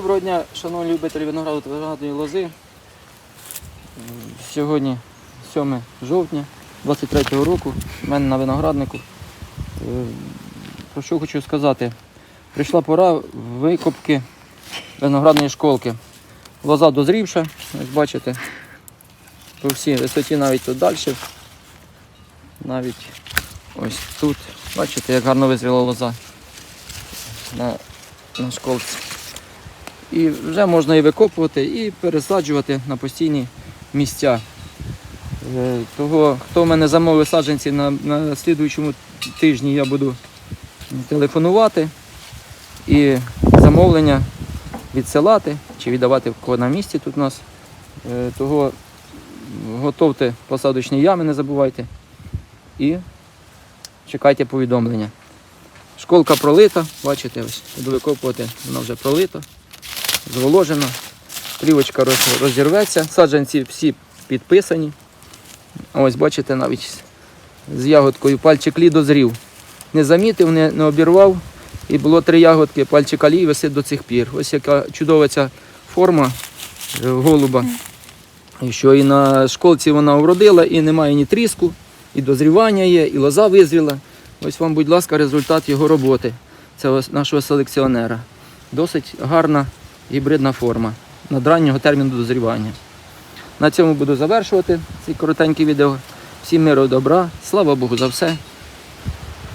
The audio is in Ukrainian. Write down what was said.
Доброго дня, шановні любителі винограду та виноградної лози. Сьогодні 7 жовтня 23-го року. У мене на винограднику. Е, Про що хочу сказати? Прийшла пора викопки виноградної школки. Лоза дозрівша, ось бачите, по всій висоті навіть тут далі. Навіть ось тут. Бачите, як гарно визріла лоза на, на школці. І вже можна і викопувати, і пересаджувати на постійні місця. Е, Того, хто в мене замовив саджанці на, на слідуючому тижні, я буду телефонувати і замовлення відсилати чи віддавати в кого на місці тут у нас. Е, Того готовте посадочні ями, не забувайте. І чекайте повідомлення. Школка пролита, бачите, ось буду викопувати, вона вже пролита зволожена. Плівочка розірветься. Саджанці всі підписані. Ось бачите, навіть з ягодкою пальчик лі дозрів. Не замітив, не, не обірвав. І було три ягодки, пальчик лі висить до цих пір. Ось яка чудова ця форма е, голуба. Що і на школці вона вродила, і немає ні тріску, і дозрівання є, і лоза визріла. Ось вам, будь ласка, результат його роботи. Це нашого селекціонера. Досить гарна гібридна форма надраннього терміну дозрівання. На цьому буду завершувати ці коротенькі відео. Всім миру добра, слава Богу за все.